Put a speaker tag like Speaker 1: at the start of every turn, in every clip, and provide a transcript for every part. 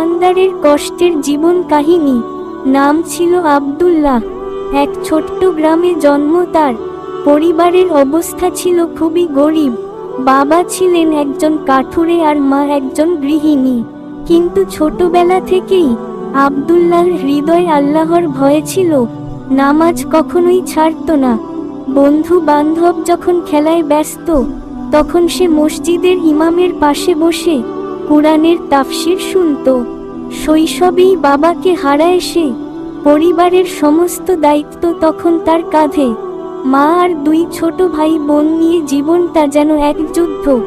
Speaker 1: ইমানদারের কষ্টের জীবন কাহিনী। নাম ছিল আব্দুল্লাহ। এক ছোট্ট গ্রামে জন্ম তার। পরিবারের অবস্থা ছিল খুবই গরিব। বাবা ছিলেন একজন কাঠুরে আর মা একজন গৃহিণী। কিন্তু ছোটবেলা থেকেই আব্দুল্লাহর হৃদয় আল্লাহর ভয়ে ছিল। নামাজ কখনোই ছাড়তো না। বন্ধু বান্ধব যখন খেলায় ব্যস্ত, তখন সে মসজিদের ইমামের পাশে বসে কোরআনের তাফসির শুনত। শৈশবেই বাবাকে হারায় সে। পরিবারের সমস্ত দায়িত্ব তখন তার কাঁধে। মা আর দুই ছোট ভাই বোন নিয়ে জীবনটা যেন এক যুদ্ধ।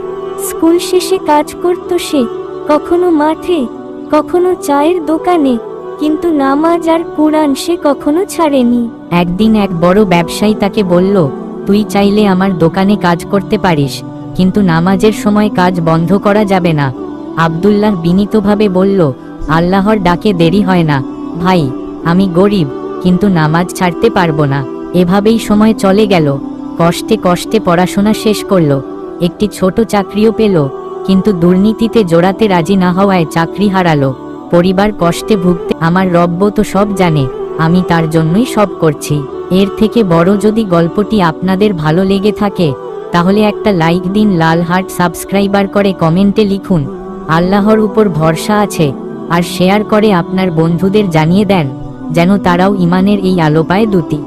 Speaker 1: স্কুল শেষে কাজ করত সে। কখনো মাঠে, কখনো চায়ের দোকানে। কিন্তু নামাজ আর কোরআন সে কখনো ছাড়েনি।
Speaker 2: একদিন এক বড় ব্যবসায়ী তাকে বলল, তুই চাইলে আমার দোকানে কাজ করতে পারিস, কিন্তু নামাজের সময় কাজ বন্ধ করা যাবে না। আব্দুল্লাহ বিনীতভাবে বলল, আল্লাহর ডাকে দেরি হয় না। ভাই, আমি গরিব, কিন্তু নামাজ ছাড়তে পারব না। এভাবেই সময় চলে গেল। কষ্টে কষ্টে পড়াশোনা শেষ করল। একটি ছোট চাকরিও পেল, কিন্তু দুর্নীতিতে জোড়াতে রাজি না হওয়ায় চাকরি হারালো। পরিবার কষ্টে ভুগতে, আমার রব্য তো সব জানে, আমি তার জন্যই সব করছি। এর থেকে বড় যদি গল্পটি আপনাদের ভালো লেগে থাকে, তাহলে একটা লাইক দিন, লাল হার্ট সাবস্ক্রাইবার করে কমেন্টে লিখুন। আল্লাহর উপর ভরসা আছে, আর শেয়ার করে আপনার বন্ধুদের জানিয়ে দেন, যেন তারাও ইমানের এই আলোপায় দুটি